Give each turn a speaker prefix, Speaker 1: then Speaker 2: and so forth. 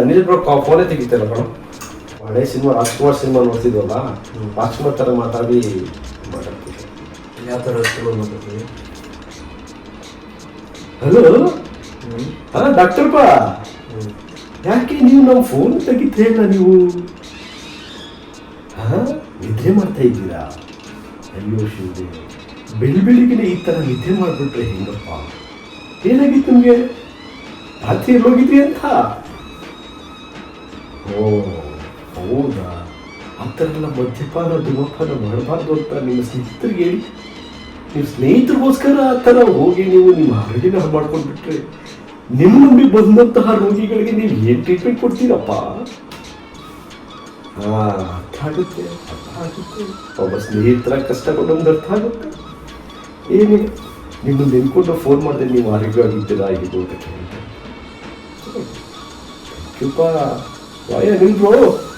Speaker 1: Anil bro ಫೋನೇ ತೆಗಿತಾರ bro? ಹಳೆ ಸಿನಿಮಾ ರಾಜ್ಕುಮಾರ್ ಸಿನಿಮಾ ನೋಡ್ತಿದ್ವಲ್ಲ? ರಾಜ್ಕುಮಾರ್ ಥರ ಮಾತಾಡಿ ಮಾತಾಡ್ತೀವಿ
Speaker 2: ಯಾವ ಥರ ಸಿನಿಮಾ ಮಾತಾಡ್ತೀವಿ
Speaker 1: ಹಲೋ ಹಾ ಡಾಕ್ಟರ್ ಬಾ. ಯಾಕೆ ನೀವು ನಮ್ಮ ಫೋನ್ ತೆಗಿತಾ ಇಲ್ಲ ನೀವು? ಹಾ ನಿದ್ರೆ ಮಾಡ್ತಾ ಇದ್ದೀರಾ? ಅಯ್ಯೋ ಶಿವದೆ ಬೆಳಿ ಬೆಳಿಗ್ಗೆ ಈ ಥರ ನಿದ್ರೆ ಮಾಡಿಬಿಟ್ರೆ ಹೆಂಗಪ್ಪ? ಏನಾಗಿತ್ತು ನಿಮಗೆ? ರಾತ್ರಿ ಹೋಗಿದ್ರಿ ಅಂತ? ಓ ಹೌದಾ? ಆ ಥರ ಎಲ್ಲ ಮದ್ಯಪಾನ, ಧೂಮಪಾನ ಮಾಡಬಾರ್ದು ಅಂತ ನಿಮ್ಮ ಸ್ನೇಹಿತರಿಗೆ ಹೇಳಿ. ನೀವು ಸ್ನೇಹಿತರಿಗೋಸ್ಕರ ಆ ಥರ ಹೋಗಿ ನೀವು ನಿಮ್ಮ ಆರೋಗ್ಯನ ಹಾಳು ಮಾಡ್ಕೊಂಡ್ಬಿಟ್ರೆ, ನಿಮ್ಮ ನಂಬಿ ಬಂದಂತಹ ರೋಗಿಗಳಿಗೆ ನೀವು ಏನು ಟ್ರೀಟ್ಮೆಂಟ್ ಕೊಡ್ತೀರಪ್ಪ? ಹಾ ಅರ್ಥ ಆಗುತ್ತೆ ಅರ್ಥ ಆಗುತ್ತೆ. ಒಬ್ಬ ಸ್ನೇಹಿತರ ಕಷ್ಟಗಳು ಒಂದು ಅರ್ಥ ಆಗುತ್ತೆ. ಏನಿಲ್ಲ ನಿಮ್ಮನ್ನು ನೆನ್ಕೊಂಡು ಫೋನ್ ಮಾಡಿದೆ, ನೀವು ಆರೋಗ್ಯವಾಗಿದ್ದೀರಾ ಆಗಿದ್ದು ಅಂತ ಕೇಳಿದೆ ಕೃಪಾ Yeah, we.